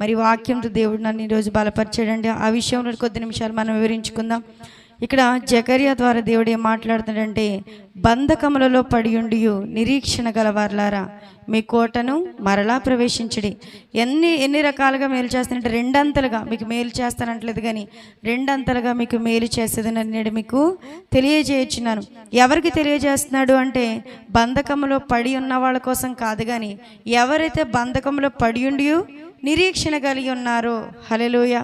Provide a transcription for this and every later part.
మరి వాక్యంతో దేవుడు నన్ను ఈరోజు బలపరచాడండి. ఆ విషయంలో కొద్ది నిమిషాలు మనం వివరించుకుందాం. ఇక్కడ జకరియా ద్వారా దేవుడు ఏం మాట్లాడుతున్నాడంటే బంధకములలో పడి ఉండి నిరీక్షణ గలవారులారా. మీ కోటను మరలా ప్రవేశించడి. ఎన్ని ఎన్ని రకాలుగా మేలు చేస్తానంటే రెండంతలుగా మీకు మేలు చేస్తానంటలేదు కానీ రెండంతలుగా మీకు మేలు చేసేదని నేను మీకు తెలియజేయచ్చున్నాను ఎవరికి తెలియజేస్తున్నాడు అంటే బంధకములో పడి ఉన్న వాళ్ళ కోసం కాదు కానీ ఎవరైతే బంధకంలో పడి ఉండియో నిరీక్షణ కలిగి ఉన్నారు. హలెలుయ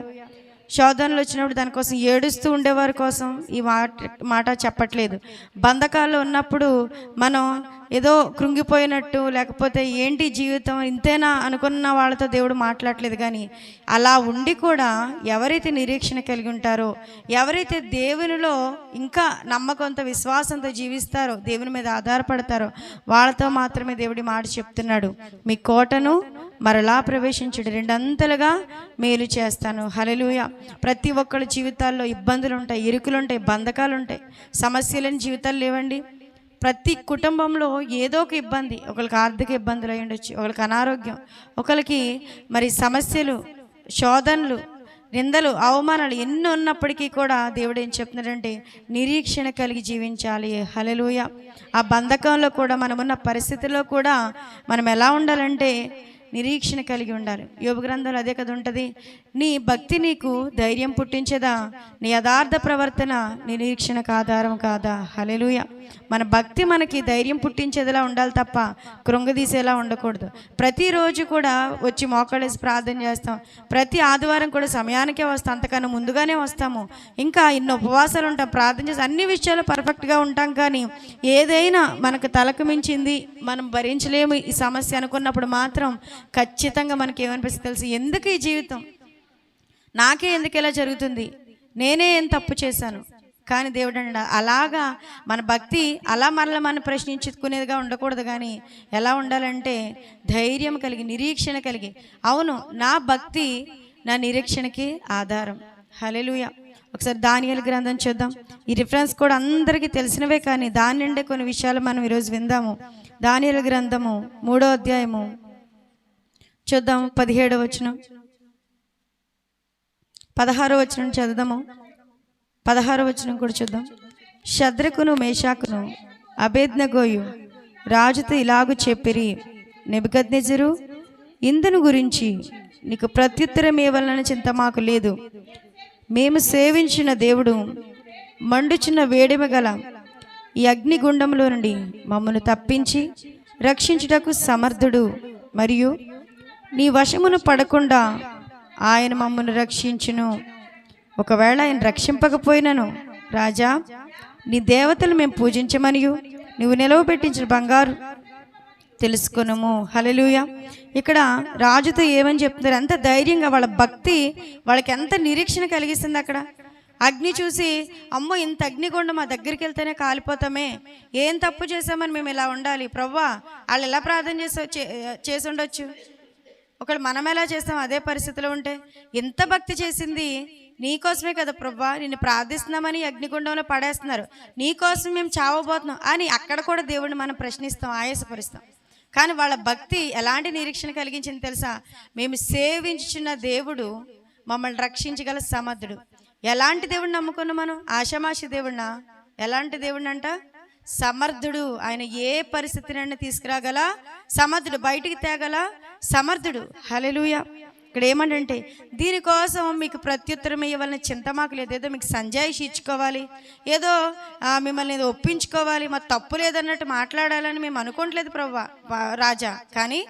శోధనలు వచ్చినప్పుడు దానికోసం ఏడుస్తూ ఉండేవారి కోసం ఈ మాట మాట చెప్పట్లేదు. బంధకాల్లో ఉన్నప్పుడు మనం ఏదో కృంగిపోయినట్టు లేకపోతే ఏంటి జీవితం? ఇంతేనా అనుకున్న వాళ్ళతో దేవుడు మాట్లాడలేదు కానీ అలా ఉండి కూడా ఎవరైతే నిరీక్షణ కలిగి ఉంటారో ఎవరైతే దేవునిలో ఇంకా నమ్మకంతో విశ్వాసంతో జీవిస్తారో దేవుని మీద ఆధారపడతారో వాళ్ళతో మాత్రమే దేవుడి మాట చెప్తున్నాడు. మీ కోటను మరలా ప్రవేశించడు. రెండంతలుగా మేలు చేస్తాను. హలలుయ ప్రతి ఒక్కళ్ళ జీవితాల్లో ఇబ్బందులు ఉంటాయి ఇరుకులు ఉంటాయి బంధకాలు ఉంటాయి సమస్యలేని జీవితాలు లేవండి. ప్రతి కుటుంబంలో ఏదో ఒక ఇబ్బంది ఒకరికి ఆర్థిక ఇబ్బందులు అయి ఉండొచ్చు ఒకరికి అనారోగ్యం ఒకరికి మరి సమస్యలు శోధనలు నిందలు అవమానాలు ఎన్ని ఉన్నప్పటికీ కూడా దేవుడు ఏం చెప్తున్నాడంటే నిరీక్షణ కలిగి జీవించాలి. హలలుయ ఆ బంధకంలో కూడా మనమున్న పరిస్థితిలో కూడా మనం ఎలా ఉండాలంటే నిరీక్షణ కలిగి ఉండాలి. యోగ గ్రంథంలో అదే కదా ఉంటుంది. నీ భక్తి నీకు ధైర్యం పుట్టించదా? నీ యథార్థ ప్రవర్తన నిరీక్షణకు ఆధారం కాదా? హలెలుయ మన భక్తి మనకి ధైర్యం పుట్టించేదిలా ఉండాలి తప్ప కృంగదీసేలా ఉండకూడదు. ప్రతిరోజు కూడా వచ్చి మోకాళ్ళేసి ప్రార్థన చేస్తాం. ప్రతి ఆదివారం కూడా సమయానికే వస్తాం. అంతకన్నా ముందుగానే వస్తాము. ఇంకా ఎన్నో ఉపవాసాలు ఉంటాం. ప్రార్థన చేసి అన్ని విషయాలు పర్ఫెక్ట్గా ఉంటాం కానీ ఏదైనా మనకు తలకు మించింది మనం భరించలేము ఈ సమస్య అనుకున్నప్పుడు మాత్రం ఖచ్చితంగా మనకి ఏమనిపిస్తుంది తెలుసు? ఎందుకు ఈ జీవితం? నాకే ఎందుకు ఇలా జరుగుతుంది? నేనే ఏం తప్పు చేశాను? కానీ దేవుడు అండ అలాగా మన భక్తి అలా మనల్ని మనం ప్రశ్నించుకునేదిగా ఉండకూడదు కానీ ఎలా ఉండాలంటే ధైర్యం కలిగి నిరీక్షణ కలిగి. అవును నా భక్తి నా నిరీక్షణకి ఆధారం. హలెలుయ ఒకసారి దానియల గ్రంథం చూద్దాం. ఈ రిఫరెన్స్ కూడా అందరికీ తెలిసినవే కానీ దాని నుండే కొన్ని విషయాలు మనం ఈరోజు విందాము. దానియల గ్రంథము మూడో అధ్యాయము చూద్దాం. పదిహేడవ వచనం. పదహారో వచనం చదువుదాము. పదహారో వచనం కూడా చూద్దాం. శద్రకును మేషాకును అభేద్నగోయు రాజుతో ఇలాగు చెప్పిరి. నెబుకద్నెజరు ఇందును గురించి నీకు ప్రత్యుత్తరం ఇవ్వాలని చింత మాకు లేదు. మేము సేవించిన దేవుడు మండుచున్న వేడిమ గల ఈ అగ్నిగుండంలో నుండి మమ్మను తప్పించి రక్షించుటకు సమర్థుడు. మరియు నీ వశమును పడకుండా ఆయన మమ్మను రక్షించును. ఒకవేళ ఆయన రక్షింపకపోయినను రాజా నీ దేవతలు మేము పూజించమనియు. నువ్వు నిలవ పెట్టించిన బంగారు తెలుసుకునము. హలలుయ ఇక్కడ రాజుతో ఏమని చెప్తున్నారు? ఎంత ధైర్యంగా వాళ్ళ భక్తి వాళ్ళకి ఎంత నిరీక్షణ కలిగిస్తుంది అక్కడ. అగ్ని చూసి అమ్మో ఇంత అగ్నిగుండ మా దగ్గరికి వెళ్తేనే కాలిపోతామే. ఏం తప్పు చేసామని మేము ఇలా ఉండాలి. ప్రవ్వా వాళ్ళు ఎలా ప్రార్థన చేసి చేసి ఉండొచ్చు? ఒకళ్ళు మనం ఎలా చేస్తాం అదే పరిస్థితిలో ఉంటే ఎంత భక్తి చేసింది? నీకోసమే కదా ప్రభా నిన్ను ప్రార్థిస్తున్నామని అగ్నిగుండంలో పడేస్తున్నారు. నీకోసం మేము చావబోతున్నాం అని అక్కడ కూడా దేవుడిని మనం ప్రశ్నిస్తాం ఆయాసపరుస్తాం. కానీ వాళ్ళ భక్తి ఎలాంటి నిరీక్షణ కలిగించింది తెలుసా? మేము సేవించిన దేవుడు మమ్మల్ని రక్షించగల సమర్థుడు. ఎలాంటి దేవుడిని నమ్ముకున్నాం మనం? ఆషామాషి దేవుడినా ఎలాంటి దేవుడిని అంట సమర్థుడు. ఆయన ఏ పరిస్థితినైనా తీసుకురాగల సమర్థుడు. బయటికి తేగల సమర్థుడు. హలెలుయ ఇక్కడ ఏమంటే దీనికోసం మీకు ప్రత్యుత్తరం ఇవ్వాలని చింత మాకు లేదు. ఏదో మీకు సంజాయిషి ఇచ్చుకోవాలి. ఏదో మిమ్మల్ని ఏదో ఒప్పించుకోవాలి. మా తప్పు లేదన్నట్టు మాట్లాడాలని మేము అనుకోవట్లేదు ప్రభా రాజా. కానీ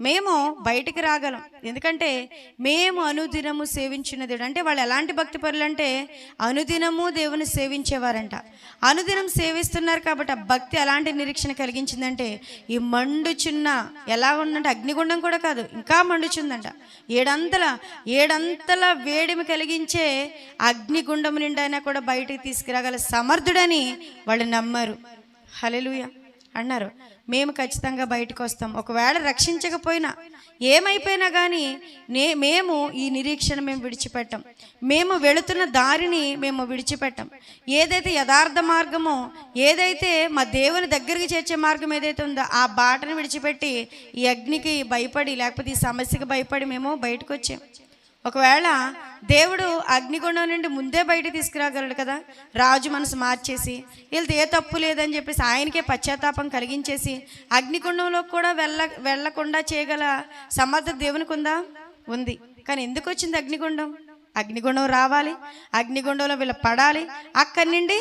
మేము బయటికి రాగలం. ఎందుకంటే మేము అనుదినము సేవించిన దేవుడు. అంటే వాళ్ళు ఎలాంటి భక్తి పరులు అంటే అనుదినము దేవుని సేవించేవారంట. అనుదినం సేవిస్తున్నారు కాబట్టి ఆ భక్తి ఎలాంటి నిరీక్షణ కలిగించిందంటే ఈ మండుచున్న ఎలా ఉందంటే అగ్నిగుండం కూడా కాదు ఇంకా మండుచుందంట ఏడంతల ఏడంతల వేడిమి కలిగించే అగ్నిగుండం నిండైనా కూడా బయటికి తీసుకురాగల సమర్థుడని వాళ్ళు నమ్మారు. హలెలుయ అన్నారు. మేము ఖచ్చితంగా బయటకు వస్తాం. ఒకవేళ రక్షించకపోయినా ఏమైపోయినా కానీ నే మేము ఈ నిరీక్షణ మేము విడిచిపెట్టాం. మేము వెళుతున్న దారిని మేము విడిచిపెట్టాం. ఏదైతే యథార్థ మార్గమో ఏదైతే మా దేవుని దగ్గరికి చేర్చే మార్గం ఏదైతే ఉందో ఆ బాటను విడిచిపెట్టి ఈ అగ్నికి భయపడి లేకపోతే ఈ సమస్యకి భయపడి మేము బయటకు వచ్చాం. ఒకవేళ దేవుడు అగ్నిగుండం నుండి ముందే బయట తీసుకురాగలడు కదా రాజు మనసు మార్చేసి వీళ్ళది ఏ తప్పు లేదని చెప్పేసి ఆయనకే పశ్చాత్తాపం కలిగించేసి అగ్నిగుండంలో కూడా వెళ్ళ వెళ్ళకుండా చేయగల సమర్థ దేవునికి ఉందా. ఉంది కానీ ఎందుకు వచ్చింది అగ్నిగుండం? అగ్నిగుండం రావాలి అగ్నిగుండంలో వీళ్ళు పడాలి అక్కడి నుండి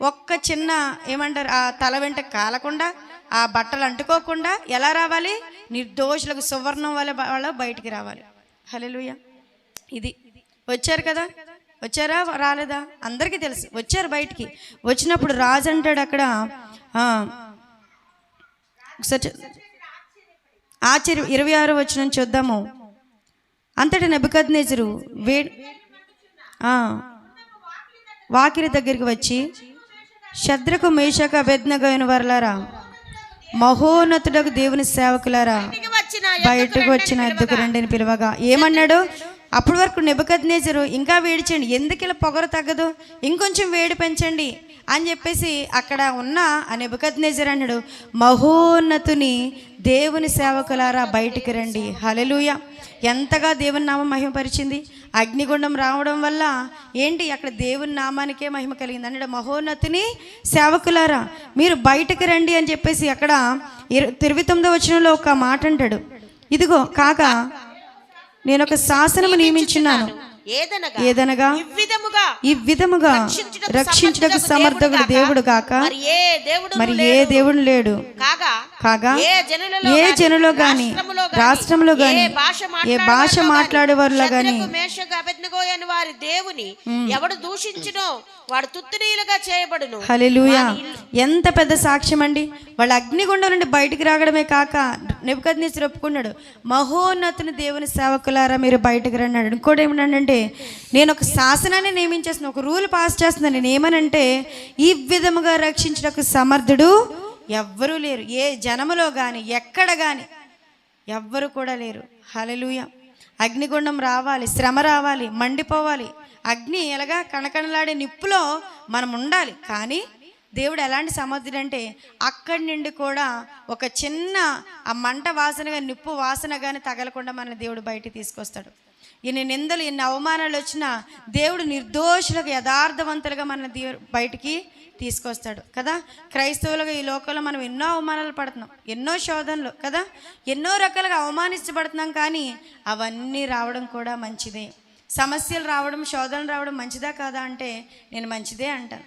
ఒక్క చిన్న ఏమంటారు ఆ తల వెంట కాలకుండా ఆ బట్టలు అంటుకోకుండా ఎలా రావాలి? నిర్దోషులకు సువర్ణం వల్ల వాళ్ళ బయటికి రావాలి. హల్లెలూయా. ఇది. వచ్చారు కదా? వచ్చారా? రాలేదా? అందరికీ తెలుసు. వచ్చారు బయటికి. వచ్చినప్పుడు రాజు అంటాడు అక్కడ ఒకసారి ఆశ్చర్య ఇరవై ఆరు వచ్చిన చూద్దాము. అంతటి నెబుకద్నేజరు వే ఆ, వాకిలి దగ్గరికి వచ్చి శద్రకు మేషక అభెజ్ఞగైన వరలారా మహోన్నతుడకు దేవుని సేవకులారా బయటకు వచ్చిన ఎద్దుకు రండిని పిలవగా. ఏమన్నాడు? అప్పటి వరకు నెబుకద్నేజరు ఇంకా వేడి చేయండి. ఎందుకు ఇలా పొగరు తగ్గదు? ఇంకొంచెం వేడి పెంచండి అని చెప్పేసి అక్కడ ఉన్న ఆ నెబుకద్నేజర్ అన్నాడు మహోన్నతుని దేవుని సేవకులారా బయటికి రండి. హలెలుయ ఎంతగా దేవుని నామం మహిమపరిచింది. అగ్నిగుండం రావడం వల్ల ఏంటి? అక్కడ దేవుని నామానికే మహిమ కలిగింది. అన్నాడు మహోన్నతిని సేవకులారా మీరు బయటకు రండి అని చెప్పేసి అక్కడ ఇరు ఇరవై తొమ్మిదో వచనంలో ఒక మాట అంటాడు. ఇదిగో కాక నేను ఒక శాసనము నియమించున్నాను. ఏదనగా? ఏదనగా? ఈ విధముగా రక్షించుటకు సమర్థకుడు దేవుడు కాక మరి ఏ దేవుడు మరి ఏ దేవుడు లేడు? కాగా? ఏ జనులో గాని రాష్ట్రంలో గాని ఏ భాష మాట్లాడేవారిలో మాట్లాడేవారిలో గాని వారి దేవుని ఎవడు దూషించునో వాడు తుత్తునీలుగా చేయబడును. హల్లెలూయా. ఎంత పెద్ద సాక్ష్యం అండి వాళ్ళ అగ్నిగుండం నుండి బయటికి రావడమే కాక నెబద్ ఒప్పుకున్నాడు. మహోన్నతుని దేవుని సేవకులారా మీరు బయటకు రండి. ఇంకోటి ఏమన్నాడంటే నేను ఒక శాసనాన్ని నియమించేస్తున్నా ఒక రూల్ పాస్ చేస్తున్నాను నేను ఏమనంటే ఈ విధముగా రక్షించడానికి సమర్థుడు ఎవ్వరూ లేరు. ఏ జనములో కానీ ఎక్కడ కానీ ఎవ్వరు కూడా లేరు. హలలుయ అగ్నిగుండం రావాలి శ్రమ రావాలి మండిపోవాలి. అగ్ని ఎలాగా కణకణలాడే నిప్పులో మనం ఉండాలి. కానీ దేవుడు ఎలాంటి సమర్థుడు అంటే అక్కడి నుండి కూడా ఒక చిన్న ఆ మంట వాసనగా నిప్పు వాసన కానీ తగలకుండా మన దేవుడు బయటికి తీసుకొస్తాడు. ఎన్ని నిందలు ఎన్ని అవమానాలు వచ్చినా దేవుడు నిర్దోషులకు యథార్థవంతులుగా మన దేవుడు బయటికి తీసుకొస్తాడు కదా? క్రైస్తవులుగా ఈ లోకంలో మనం ఎన్నో అవమానాలు పడుతున్నాం ఎన్నో శోధనలు కదా? ఎన్నో రకాలుగా అవమానించబడుతున్నాం కానీ అవన్నీ రావడం కూడా మంచిదే. సమస్యలు రావడం శోధనలు రావడం మంచిదా కాదా అంటే నేను మంచిదే అంటాను.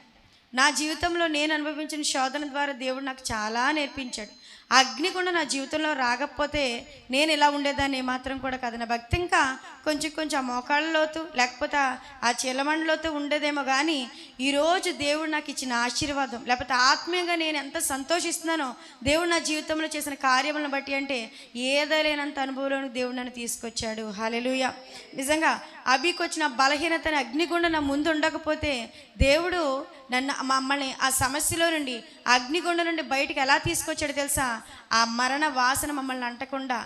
నా జీవితంలో నేను అనుభవించిన శోధన ద్వారా దేవుడు నాకు చాలా నేర్పించాడు. అగ్ని కూడా నా జీవితంలో రాకపోతే నేను ఇలా ఉండేదాన్ని మాత్రం కూడా కాదు. నా భక్తి ఇంకా కొంచెం కొంచెం ఆ మోకాళ్ళలోతూ లేకపోతే ఆ- ఆ ఉండేదేమో కానీ ఈరోజు దేవుడు నాకు ఇచ్చిన ఆశీర్వాదం లేకపోతే ఆత్మీయంగా నేను ఎంత సంతోషిస్తున్నానో దేవుడు నా జీవితంలో చేసిన కార్యములను బట్టి అంటే ఏదైనంత అనుభవంలోనికి దేవుడు నన్ను తీసుకొచ్చాడు. హాలెలుయ నిజంగా అభికి వచ్చిన బలహీనతని అగ్నిగుండం నా ముందు ఉండకపోతే దేవుడు నన్ను మమ్మల్ని ఆ సమస్యలో నుండి అగ్నిగుండ అగ్నిగుండం నుండి బయటికి ఎలా తీసుకొచ్చాడు తెలుసా? ఆ మరణ వాసన మమ్మల్ని అంటకుండా.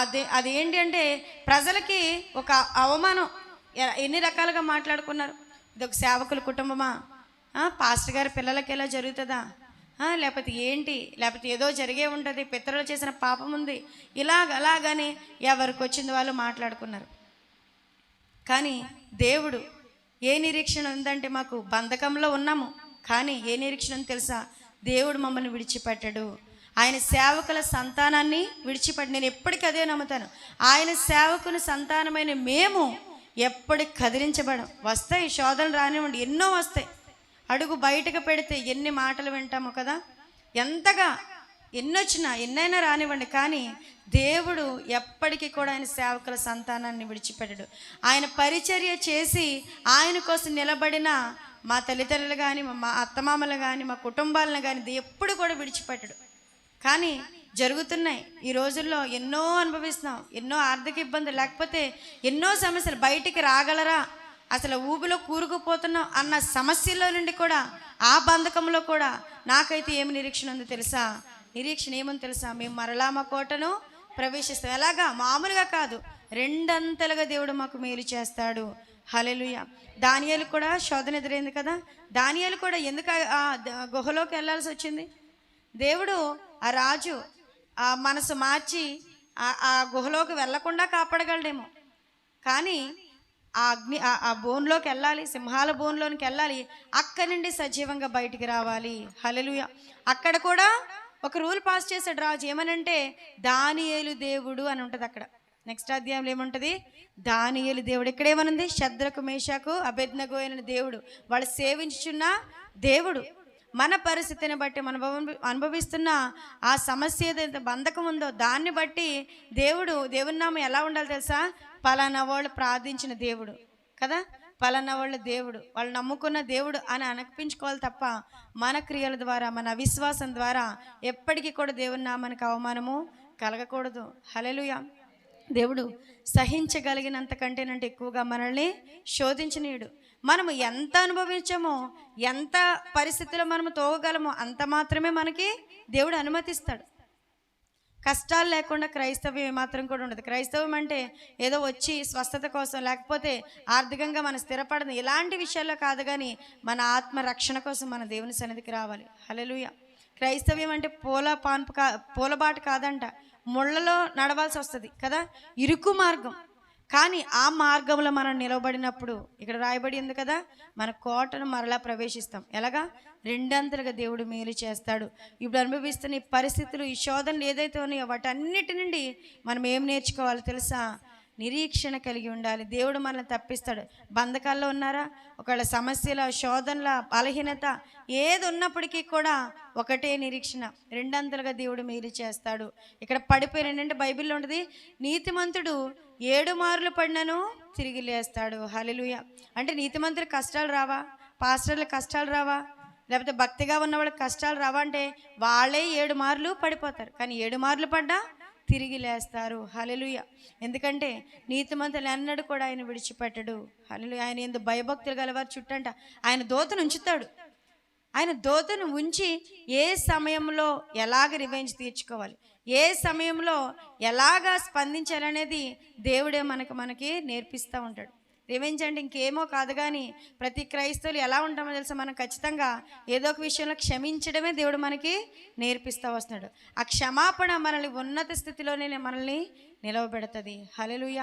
అదే అదేంటి అంటే ప్రజలకి ఒక అవమానం. ఎన్ని రకాలుగా మాట్లాడుకున్నారు? ఇది ఒక సేవకుల కుటుంబమా? పాస్టర్ గారి పిల్లలకి ఎలా జరుగుతుందా? లేకపోతే ఏంటి? లేకపోతే ఏదో జరిగే ఉంటుంది పితరులు చేసిన పాపం ఉంది. ఇలాగ అలాగని ఎవరికి వచ్చింది వాళ్ళు మాట్లాడుకున్నారు. కానీ దేవుడు ఏ నిరీక్షణ ఉందంటే మాకు బంధకంలో ఉన్నాము. కానీ ఏ నిరీక్షణ తెలుసా? దేవుడు మమ్మల్ని విడిచిపెట్టడు. ఆయన సేవకుల సంతానాన్ని విడిచిపెట్టి నేను ఎప్పటికీ అదే నమ్ముతాను. ఆయన సేవకుని సంతానమైన మేము ఎప్పటికి కదిలించబడం. వస్తాయి శోధనలు రానివ్వండి ఎన్నో వస్తాయి. అడుగు బయటకు పెడితే ఎన్ని మాటలు వింటాము కదా? ఎంతగా ఎన్నొచ్చినా ఎన్నైనా రానివ్వండి కానీ దేవుడు ఎప్పటికీ కూడా ఆయన సేవకుల సంతానాన్ని విడిచిపెట్టడు. ఆయన పరిచర్య చేసి ఆయన కోసం నిలబడిన మా తల్లిదండ్రులు కానీ మా అత్తమామలు కానీ మా కుటుంబాలను కానీ ఎప్పుడు కూడా విడిచిపెట్టడు. కానీ జరుగుతున్నాయి. ఈ రోజుల్లో ఎన్నో అనుభవిస్తున్నాం. ఎన్నో ఆర్థిక ఇబ్బందులు లేకపోతే ఎన్నో సమస్యలు బయటికి రాగలరా? అసలు ఊబిలో కూరుకుపోతున్నాం అన్న సమస్యల్లో నుండి కూడా ఆ బంధకంలో కూడా నాకైతే ఏమి నిరీక్షణ ఉందో తెలుసా? నిరీక్షణ ఏమని తెలుసా? మేము మరలా మా కోటను ప్రవేశిస్తాం. ఎలాగా? మామూలుగా కాదు. రెండంతలుగా దేవుడు మాకు మేలు చేస్తాడు. హలెలుయ దానియాలు కూడా శోధన ఎదురైంది కదా? దానియాలు కూడా ఎందుకు ఆ- గుహలోకి వెళ్ళాల్సి వచ్చింది? దేవుడు ఆ రాజు ఆ మనసు మార్చి ఆ- గుహలోకి వెళ్ళకుండా కాపాడగలడేమో. కానీ ఆ అగ్ని ఆ- ఆ బోన్లోకి వెళ్ళాలి సింహాల బోన్లోనికి వెళ్ళాలి అక్కడి నుండి సజీవంగా బయటికి రావాలి. హలలుయ అక్కడ కూడా ఒక రూల్ పాస్ చేశాడు రాజు. ఏమనంటే దానియేలు దేవుడు అని ఉంటుంది అక్కడ. నెక్స్ట్ అధ్యాయంలో ఏముంటుంది? దానియేలు దేవుడు ఇక్కడ ఏమనుంది? శద్రకు మేషకు అభెజ్ఞగో అయిన దేవుడు. వాళ్ళు సేవించుచున్న దేవుడు. మన పరిస్థితిని బట్టి మనం అనుభవిస్తున్న ఆ సమస్య ఏదైతే బంధకం ఉందో దాన్ని బట్టి దేవుడు దేవుని నామం ఎలా ఉండాలి తెలుసా? పలానా వాళ్ళు ప్రార్థించిన దేవుడు. కదా? పలానా వాళ్ళ దేవుడు వాళ్ళు నమ్ముకున్న దేవుడు అని అనిపించుకోవాలి తప్ప మన క్రియల ద్వారా మన అవిశ్వాసం ద్వారా ఎప్పటికీ కూడా దేవుని నామానికి అవమానము కలగకూడదు. హలెలుయా దేవుడు సహించగలిగినంత కంటేనంటే ఎక్కువగా మనల్ని శోధించనీయుడు. మనము ఎంత అనుభవించామో ఎంత పరిస్థితిలో మనము తోగగలమో అంత మాత్రమే మనకి దేవుడు అనుమతిస్తాడు. కష్టాలు లేకుండా క్రైస్తవ్యం ఏమాత్రం కూడా ఉండదు. క్రైస్తవం అంటే ఏదో వచ్చి స్వస్థత కోసం లేకపోతే ఆర్థికంగా మన స్థిరపడదు. ఇలాంటి విషయాల్లో కాదు కానీ మన ఆత్మ రక్షణ కోసం మన దేవుని సన్నిధికి రావాలి. హలలుయ క్రైస్తవ్యం అంటే పూల పాన్పు కా పూలబాటు కాదంట. ముళ్ళలో నడవాల్సి వస్తుంది కదా? ఇరుకు మార్గం. కానీ ఆ మార్గంలో మనం నిలబడినప్పుడు ఇక్కడ రాయబడి ఉంది కదా మన కోటను మరలా ప్రవేశిస్తాం. ఎలాగా? రెండంతలుగా దేవుడు మేలు చేస్తాడు. ఇప్పుడు అనుభవిస్తున్న ఈ పరిస్థితులు ఈ శోధనలు ఏదైతే ఉన్నాయో వాటన్నిటి నుండి మనం ఏం నేర్చుకోవాలి తెలుసా? నిరీక్షణ కలిగి ఉండాలి. దేవుడు మనల్ని తప్పిస్తాడు. బంధకాల్లో ఉన్నారా? ఒకవేళ సమస్యల శోధనల బలహీనత ఏది ఉన్నప్పటికీ కూడా ఒకటే నిరీక్షణ. రెండంతలుగా దేవుడు మీరు చేస్తాడు. ఇక్కడ పడిపోయిన ఏంటంటే బైబిల్లో ఉంటుంది నీతిమంతుడు ఏడు మార్లు పడినను తిరిగి లేస్తాడు. హల్లెలూయా. అంటే నీతిమంతుడు కష్టాలు రావా? పాస్టర్లు కష్టాలు రావా? లేకపోతే భక్తిగా ఉన్న వాళ్ళకి కష్టాలు రావా అంటే వాళ్ళే ఏడు మార్లు పడిపోతారు. కానీ ఏడు మార్లు పడ్డా తిరిగి లేస్తారు. హలలుయ ఎందుకంటే నీతిమంతులు ఎన్నడూ కూడా ఆయన విడిచిపెట్టడు. హలలు ఆయన ఎందు భయభక్తులు గలవారు చుట్టంట. ఆయన దోతను ఉంచుతాడు. ఆయన దోతను ఉంచి ఏ సమయంలో ఎలాగ రివెంజ్ తీర్చుకోవాలి? ఏ సమయంలో ఎలాగా స్పందించాలనేది దేవుడే మనకు మనకి నేర్పిస్తూ ఉంటాడు. రివెంజ్ అంటే ఇంకేమో కాదు కానీ ప్రతి క్రైస్తవులు ఎలా ఉంటామో తెలుసా? మనం ఖచ్చితంగా ఏదో ఒక విషయంలో క్షమించడమే దేవుడు మనకి నేర్పిస్తూ వస్తున్నాడు. ఆ క్షమాపణ మనల్ని ఉన్నత స్థితిలోనే మనల్ని నిలవబెడుతుంది. హలలుయ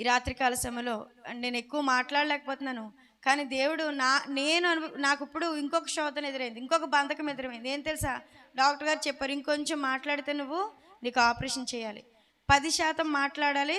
ఈ రాత్రికాల సమయంలో నేను ఎక్కువ మాట్లాడలేకపోతున్నాను కానీ దేవుడు నా నేను నాకు ఇప్పుడు ఇంకొక శోధన ఎదురైంది ఇంకొక బంధకం ఎదురైంది. ఏం తెలుసా? డాక్టర్ గారు చెప్పారు ఇంకొంచెం మాట్లాడితే నువ్వు నీకు ఆపరేషన్ చేయాలి. పది శాతం మాట్లాడాలి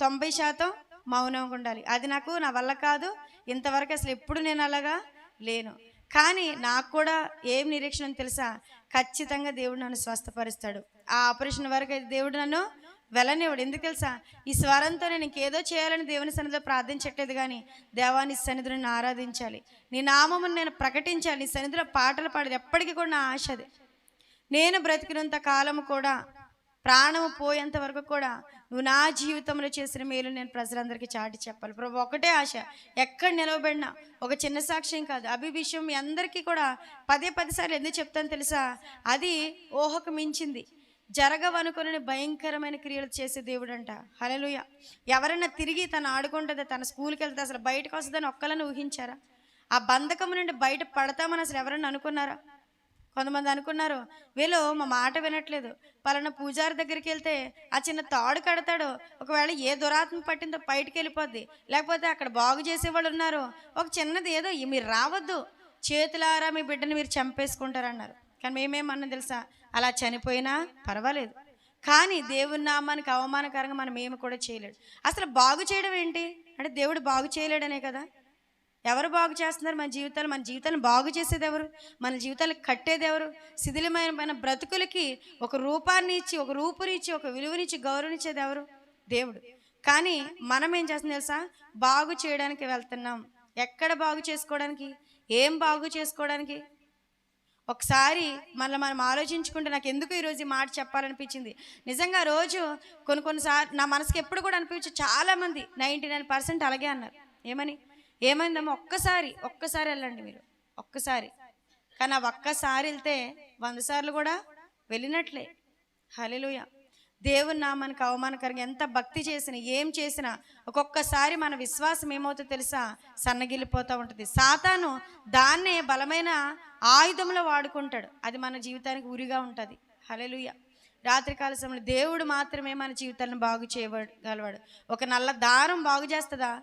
తొంభై శాతం మౌనంగా ఉండాలి అది నాకు నా వల్ల కాదు. ఇంతవరకు అసలు ఎప్పుడు నేను అలాగా లేను. కానీ నాకు కూడా ఏం నిరీక్షణ తెలుసా? ఖచ్చితంగా దేవుడు నన్ను స్వస్థపరుస్తాడు. ఆ ఆపరేషన్ వరకు అయితే దేవుడు నన్ను వెళ్ళనివ్వడు. ఎందుకు తెలుసా? ఈ స్వరంతో నేను ఇంకేదో చేయాలని దేవుని సన్నిధిలో ప్రార్థించట్లేదు కానీ దేవాని సన్నిధిని నేను ఆరాధించాలి. నీ నామమును నేను ప్రకటించాలి. నీ సన్నిధిలో పాటలు పాడేది ఎప్పటికీ కూడా నా ఆశ అది. నేను బ్రతికినంత కాలం కూడా ప్రాణం పోయేంత వరకు కూడా నువ్వు నా జీవితంలో చేసిన మేలు నేను ప్రజలందరికీ చాటి చెప్పాలి. ప్రభు ఒకటే ఆశ. ఎక్కడ నిలవబడినా ఒక చిన్న సాక్ష్యం కాదు. అభి విషయం మీ అందరికీ కూడా పదే పదిసార్లు ఎందుకు చెప్తాను తెలుసా? అది ఊహకు మించింది. జరగవనుకుని భయంకరమైన క్రియలు చేసే దేవుడు అంట హలలుయ ఎవరైనా తిరిగి తను ఆడుకుంటుంది తన స్కూల్కి వెళ్తే అసలు బయటకు వస్తుందని ఒక్కలను ఊహించారా? ఆ బంధకం నుండి బయట పడతామని అసలు ఎవరైనా అనుకున్నారా? కొంతమంది అనుకున్నారు వీళ్ళు మా మాట వినట్లేదు. పలానా పూజారి దగ్గరికి వెళ్తే ఆ చిన్న తాడు కడతాడు. ఒకవేళ ఏ దురాత్మ పట్టిందో బయటికి వెళ్ళిపోద్ది. లేకపోతే అక్కడ బాగు చేసేవాళ్ళు ఉన్నారు. ఒక చిన్నది ఏదో మీరు రావద్దు. చేతులారా మీ బిడ్డని మీరు చంపేసుకుంటారన్నారు. కానీ మేమేమన్నా తెలుసా? అలా చనిపోయినా పర్వాలేదు. కానీ దేవుని నామానికి అవమానకరంగా మనం ఏమి కూడా చేయలేడు. అసలు బాగు చేయడం ఏంటి? అంటే దేవుడు బాగు చేయలేడనే కదా. ఎవరు బాగు చేస్తున్నారు మన జీవితాలు? మన జీవితాలను బాగు చేసేది ఎవరు మన జీవితాలు కట్టేది ఎవరు శిథిలమైన మన బ్రతుకులకి ఒక రూపాన్ని ఇచ్చి ఒక రూపునిచ్చి ఒక విలువనిచ్చి గౌరవనిచ్చేది ఎవరు దేవుడు. కానీ మనం ఏం చేస్తుంది తెలుసా? బాగు చేయడానికి వెళ్తున్నాం. ఎక్కడ బాగు చేసుకోవడానికి? ఏం బాగు చేసుకోవడానికి? ఒకసారి మళ్ళీ మనం ఆలోచించుకుంటే నాకు ఎందుకు ఈరోజు ఈ మాట చెప్పాలనిపించింది? నిజంగా రోజు కొన్ని కొన్నిసార్లు నా మనసుకి ఎప్పుడు కూడా అనిపించు చాలామంది నైంటీ నైన్ పర్సెంట్ అలాగే అన్నారు. ఏమని? ఏమైందమ్మా? ఒక్కసారి ఒక్కసారి వెళ్ళండి మీరు. ఒక్కసారి. కానీ ఆ ఒక్కసారి వెళ్తే వంద సార్లు కూడా వెళ్ళినట్లే. హల్లెలూయా. దేవుని నామానికి అవమానకరంగా ఎంత భక్తి చేసినా ఏం చేసినా ఒక్కొక్కసారి మన విశ్వాసం ఏమవుతుందో తెలుసా? సన్నగిల్లిపోతూ ఉంటుంది. సాతాను దాన్నే బలమైన ఆయుధంలో వాడుకుంటాడు. అది మన జీవితానికి ఉరిగా ఉంటుంది. హల్లెలూయా. రాత్రికాల సమయంలో దేవుడు మాత్రమే మన జీవితాలను బాగు చేయగలవాడు ఒక నల్ల దారం బాగు చేస్తుందా?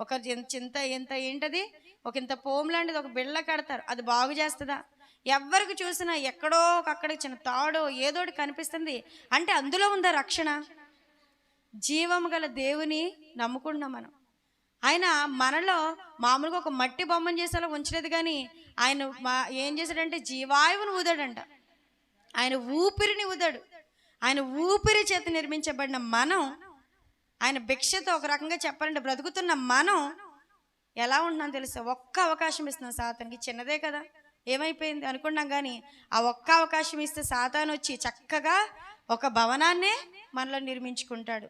ఒక చింత ఇంత ఏంటది? ఒక ఇంత పోమ్ లాంటిది ఒక బిళ్ళ కడతారు. అది బాగు చేస్తుందా? ఎవరికి చూసినా ఎక్కడో అక్కడ చిన్న తాడో ఏదోటి కనిపిస్తుంది. అంటే అందులో ఉందా రక్షణ? జీవము గల దేవుని నమ్ముకుంటున్నాం మనం. ఆయన మనలో మామూలుగా ఒక మట్టి బొమ్మను చేసేలా ఉంచలేదు కానీ ఆయన మా ఏం చేశాడంటే జీవాయువును ఊదాడంట. ఆయన ఊపిరిని ఊదాడు. ఆయన ఊపిరి చేత నిర్మించబడిన మనం ఆయన భిక్షతో ఒక రకంగా చెప్పాలంటే బ్రతుకుతున్న మనం ఎలా ఉంటున్నాం తెలుసా? ఒక్క అవకాశం ఇస్తున్నాం సాతానికి. చిన్నదే కదా. ఏమైపోయింది? అనుకున్నాం కానీ ఆ ఒక్క అవకాశం ఇస్తే సాతాను వచ్చి చక్కగా ఒక భవనాన్నే మనలో నిర్మించుకుంటాడు.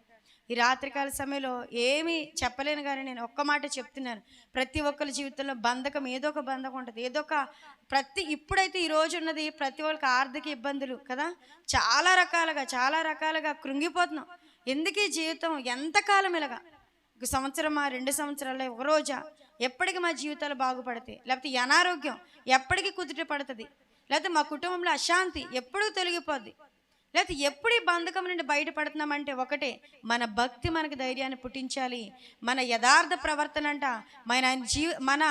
ఈ రాత్రికాల సమయంలో ఏమీ చెప్పలేను కానీ నేను ఒక్క మాట చెప్తున్నాను. ప్రతి ఒక్కరి జీవితంలో బంధకం ఏదో ఒక బంధకం ఉంటుంది. ఏదో ఒక ప్రతి ఇప్పుడైతే ఈ రోజు ఉన్నది ప్రతి ఒక్కరికి ఆర్థిక ఇబ్బందులు కదా. చాలా రకాలుగా చాలా రకాలుగా కృంగిపోతున్నాం. ఎందుకే జీవితం? ఎంతకాలం ఇలాగా? ఒక సంవత్సరమా రెండు సంవత్సరాలే ఒక రోజా? ఎప్పటికి మా జీవితాలు బాగుపడతాయి? లేకపోతే అనారోగ్యం ఎప్పటికీ కుదుట పడుతుంది? లేకపోతే మా కుటుంబంలో అశాంతి ఎప్పుడూ తొలగిపోద్ది? లేకపోతే ఎప్పుడు ఈ బంధకం నుండి బయటపడుతున్నామంటే ఒకటే మన భక్తి మనకు ధైర్యాన్ని పుట్టించాలి. మన యథార్థ ప్రవర్తన అంట మన ఆయన జీవ మన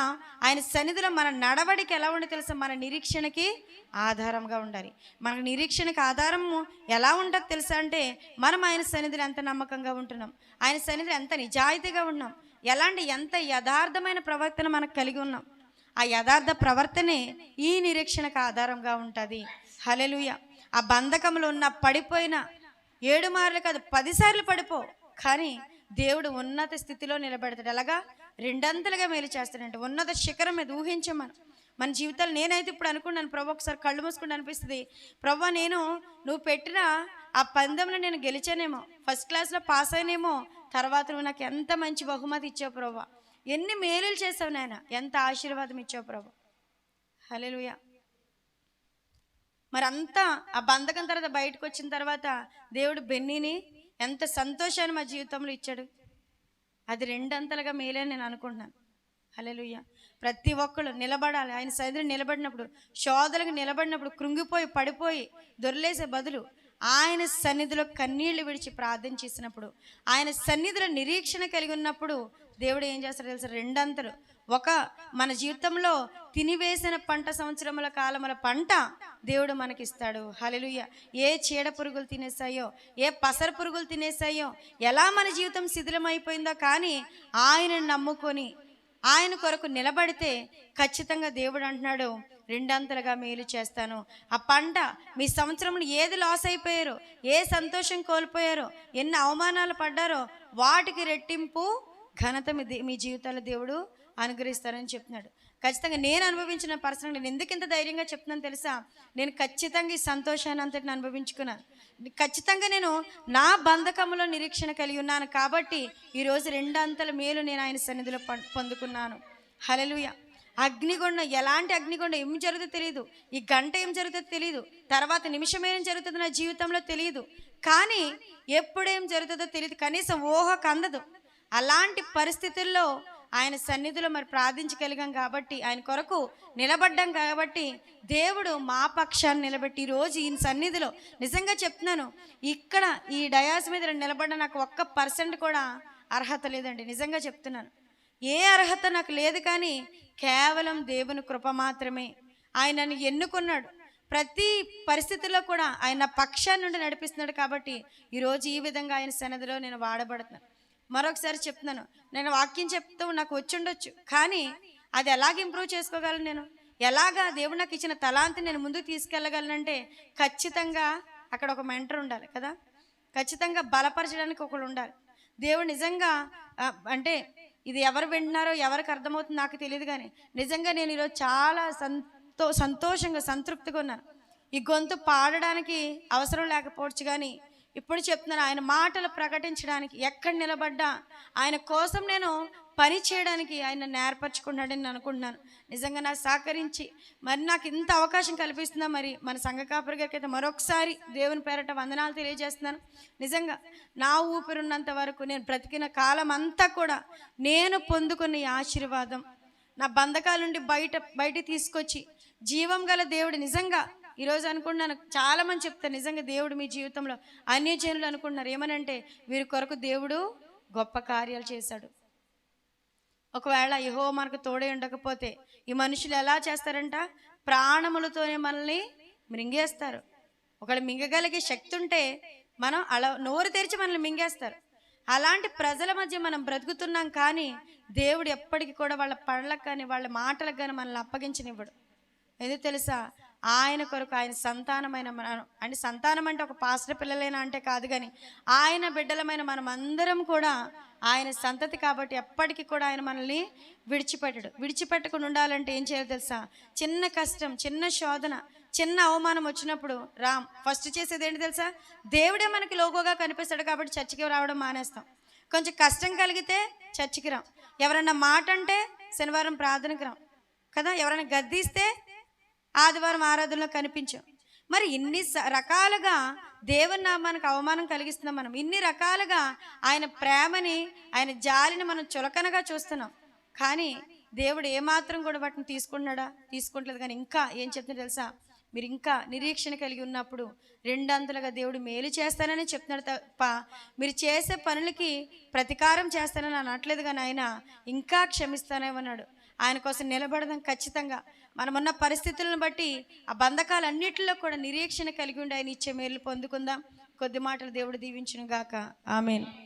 ఆయన సన్నిధిలో మన నడవడికి ఎలా ఉండి తెలుసా? మన నిరీక్షణకి ఆధారంగా ఉండాలి. మనకు నిరీక్షణకి ఆధారము ఎలా ఉండదు తెలుసా అంటే మనం ఆయన సన్నిధిలో ఎంత నమ్మకంగా ఉంటున్నాం ఆయన సన్నిధిలో ఎంత నిజాయితీగా ఉన్నాం ఎలాంటి ఎంత యథార్థమైన ప్రవర్తన మనకు కలిగి ఉన్నాం. ఆ యథార్థ ప్రవర్తనే ఈ నిరీక్షణకు ఆధారంగా ఉంటుంది. హలెలుయ ఆ బంధకంలో ఉన్న పడిపోయిన ఏడు మార్లు కాదు పదిసార్లు పడిపో. కానీ దేవుడు ఉన్నత స్థితిలో నిలబెడతాడు. అలాగా? రెండంతలుగా మేలు చేస్తాడంటే. ఉన్నత శిఖరం మీద ఊహించమను. మన జీవితాలు నేనైతే ఇప్పుడు అనుకున్నాను. ప్రభు ఒకసారి కళ్ళు మూసుకుంటూ అనిపిస్తుంది. ప్రభు నేను నువ్వు పెట్టిన ఆ పందెంలో నేను గెలిచానేమో. ఫస్ట్ క్లాస్లో పాస్ అయినేమో. తర్వాత నువ్వు నాకు ఎంత మంచి బహుమతి ఇచ్చావు ప్రభు. ఎన్ని మేలులు చేసావు నాయన. ఎంత ఆశీర్వాదం ఇచ్చావు ప్రభు. హలో మరి అంతా ఆ బంధకం తర్వాత బయటకు వచ్చిన తర్వాత దేవుడు బెన్నీని ఎంత సంతోషాన్ని మా జీవితంలో ఇచ్చాడు. అది రెండంతలుగా మేలే నేను అనుకుంటున్నాను. అలెలుయ్య ప్రతి ఒక్కళ్ళు నిలబడాలి. ఆయన సైదులు నిలబడినప్పుడు శోధలకు నిలబడినప్పుడు కృంగిపోయి పడిపోయి దొరిలేసే బదులు ఆయన సన్నిధిలో కన్నీళ్ళు విడిచి ప్రార్థన చేసినప్పుడు ఆయన సన్నిధిలో నిరీక్షణ కలిగి ఉన్నప్పుడు దేవుడు ఏం చేస్తాడు తెలుసా? రెండంతలు. ఒక మన జీవితంలో తినివేసిన పంట సంవత్సరముల కాలముల పంట దేవుడు మనకిస్తాడు. హల్లెలూయ. ఏ చీడ పురుగులు తినేసాయో ఏ పసర పురుగులు తినేసాయో ఎలా మన జీవితం శిథిలమైపోయిందో కానీ ఆయనను నమ్ముకొని ఆయన కొరకు నిలబడితే ఖచ్చితంగా దేవుడు అంటున్నాడు రెండంతలుగా మేలు చేస్తాను. ఆ పంట మీ సంవత్సరంలో ఏది లాస్ అయిపోయారో ఏ సంతోషం కోల్పోయారో ఎన్ని అవమానాలు పడ్డారో వాటికి రెట్టింపు ఘనత మీ దే- మీ జీవితాల దేవుడు అనుగ్రహిస్తారని చెప్తున్నాడు. ఖచ్చితంగా నేను అనుభవించిన పర్సనల్ నేను ఎందుకు ఇంత ధైర్యంగా చెప్తున్నాను తెలుసా? నేను ఖచ్చితంగా ఈ సంతోషాన్ని అంతటిని అనుభవించుకున్నాను. ఖచ్చితంగా నేను నా బంధకములో నిరీక్షణ కలిగి ఉన్నాను కాబట్టి ఈరోజు రెండంతల మేలు నేను ఆయన సన్నిధిలో పం- పొందుకున్నాను. హలలుయ అగ్నిగుండం ఎలాంటి అగ్నిగుండం ఏం జరుగుతుందో తెలియదు ఈ గంట ఏం జరుగుతుందో తెలియదు తర్వాత నిమిషం ఏం జరుగుతుందో నా జీవితంలో తెలియదు కానీ ఎప్పుడేం జరుగుతుందో తెలియదు కనీసం ఊహకు అందదు అలాంటి పరిస్థితుల్లో ఆయన సన్నిధిలో మరి ప్రార్థించగలిగాం కాబట్టి ఆయన కొరకు నిలబడ్డాం కాబట్టి దేవుడు మా పక్షాన్ని నిలబెట్టి ఈ రోజు ఈయన సన్నిధిలో నిజంగా చెప్తున్నాను ఇక్కడ ఈ డయాస్ మీద నిలబడ్డ నాకు ఒక్క పర్సెంట్ కూడా అర్హత లేదండి. నిజంగా చెప్తున్నాను. ఏ అర్హత నాకు లేదు కానీ కేవలం దేవుని కృప మాత్రమే. ఆయన నన్ను ఎన్నుకున్నాడు. ప్రతి పరిస్థితిలో కూడా ఆయన పక్షాన్ని నుండి నడిపిస్తున్నాడు కాబట్టి ఈరోజు ఈ విధంగా ఆయన సన్నిధిలో నేను వాడబడుతున్నాను. మరొకసారి చెప్తున్నాను. నేను వాక్యం చెప్తూ నాకు వచ్చి ఉండొచ్చు. కానీ అది ఎలాగ ఇంప్రూవ్ చేసుకోగలను నేను? ఎలాగా దేవుడు నాకు ఇచ్చిన తలాంతి నేను ముందుకు తీసుకెళ్ళగలనంటే ఖచ్చితంగా అక్కడ ఒక మెంటర్ ఉండాలి కదా? ఖచ్చితంగా బలపరచడానికి ఒకడు ఉండాలి. దేవుడు నిజంగా అంటే ఇది ఎవరు వింటున్నారో ఎవరికి అర్థమవుతుందో నాకు తెలియదు కానీ నిజంగా నేను ఈరోజు చాలా సంతో సంతోషంగా సంతృప్తిగా ఉన్నాను. ఈ గొంతు పాడడానికి అవసరం లేకపోవచ్చు కానీ ఇప్పుడు చెప్తున్నాను ఆయన మాటలు ప్రకటించడానికి ఎక్కడ నిలబడ్డా ఆయన కోసం నేను పని చేయడానికి ఆయన నేర్పరచుకున్నాడని నేను అనుకుంటున్నాను. నిజంగా నాకు సహకరించి మరి నాకు ఇంత అవకాశం కల్పిస్తుందా మరి? మన సంఘ గారికి అయితే మరొకసారి దేవుని పేరట వందనాలు తెలియజేస్తున్నాను. నిజంగా నా ఊపిరున్నంత వరకు నేను బ్రతికిన కాలం అంతా కూడా నేను పొందుకున్న ఈ ఆశీర్వాదం నా బంధకాల నుండి బయట బయట తీసుకొచ్చి జీవం గల దేవుడు నిజంగా ఈరోజు అనుకుంటున్నాను చాలా మంది చెప్తారు నిజంగా దేవుడు మీ జీవితంలో అన్యజనులు అనుకుంటున్నారు. ఏమనంటే వీరి కొరకు దేవుడు గొప్ప కార్యాలు చేశాడు. ఒకవేళ యహో మనకు తోడే ఉండకపోతే ఈ మనుషులు ఎలా చేస్తారంట? ప్రాణములతోనే మనల్ని మింగేస్తారు. ఒకళ్ళు మింగగలిగే శక్తి ఉంటే మనం అలా నోరు తెరిచి మనల్ని మింగేస్తారు. అలాంటి ప్రజల మధ్య మనం బ్రతుకుతున్నాం కానీ దేవుడు ఎప్పటికీ కూడా వాళ్ళ పళ్ళకు కానీ వాళ్ళ మాటలకు కానీ మనల్ని అప్పగించనివ్వడు. ఎందుకు తెలుసా? ఆయన కొరకు ఆయన సంతానమైన మనం అంటే సంతానం అంటే ఒక పాస్టర్ పిల్లలైనా అంటే కాదు కానీ ఆయన బిడ్డలమైన మనం అందరం కూడా ఆయన సంతతి కాబట్టి ఎప్పటికీ కూడా ఆయన మనల్ని విడిచిపెట్టడు. విడిచిపెట్టకుండా ఉండాలంటే ఏం చేయాలో తెలుసా? చిన్న కష్టం చిన్న శోధన చిన్న అవమానం వచ్చినప్పుడు రామ్ ఫస్ట్ చేసేది ఏంటి తెలుసా? దేవుడే మనకి లోగోగా కనిపిస్తాడు కాబట్టి చర్చికి రావడం మానేస్తాం. కొంచెం కష్టం కలిగితే చర్చికి రాం. ఎవరన్నా మాట అంటే శనివారం ప్రార్థనకు రాం. కదా? ఎవరైనా గద్దిస్తే ఆదివారం ఆరాధనలో కనిపించాం. మరి ఇన్ని స- రకాలుగా దేవుని నామానికి అవమానం కలిగిస్తున్నాం మనం. ఇన్ని రకాలుగా ఆయన ప్రేమని ఆయన జాలిని మనం చులకనగా చూస్తున్నాం. కానీ దేవుడు ఏమాత్రం కూడా వాటిని తీసుకుంటున్నాడా? తీసుకుంటలేదు. కానీ ఇంకా ఏం చెప్తున్నా తెలుసా? మీరు ఇంకా నిరీక్షణ కలిగి ఉన్నప్పుడు రెండంతలుగా దేవుడు మేలు చేస్తానని చెప్తున్నాడు తప్ప మీరు చేసే పనులకి ప్రతీకారం చేస్తానని అనట్లేదు. కానీ ఆయన ఇంకా క్షమిస్తానేమన్నాడు. ఆయన కోసం నిలబడదాం ఖచ్చితంగా. మనమున్న పరిస్థితులను బట్టి ఆ బంధకాలన్నిటిలో కూడా నిరీక్షణ కలిగి ఉండి ఆయన ఇచ్చే మేలు పొందుకుందాం. కొద్ది మాటలు దేవుడు దీవించును గాక ఆమెను.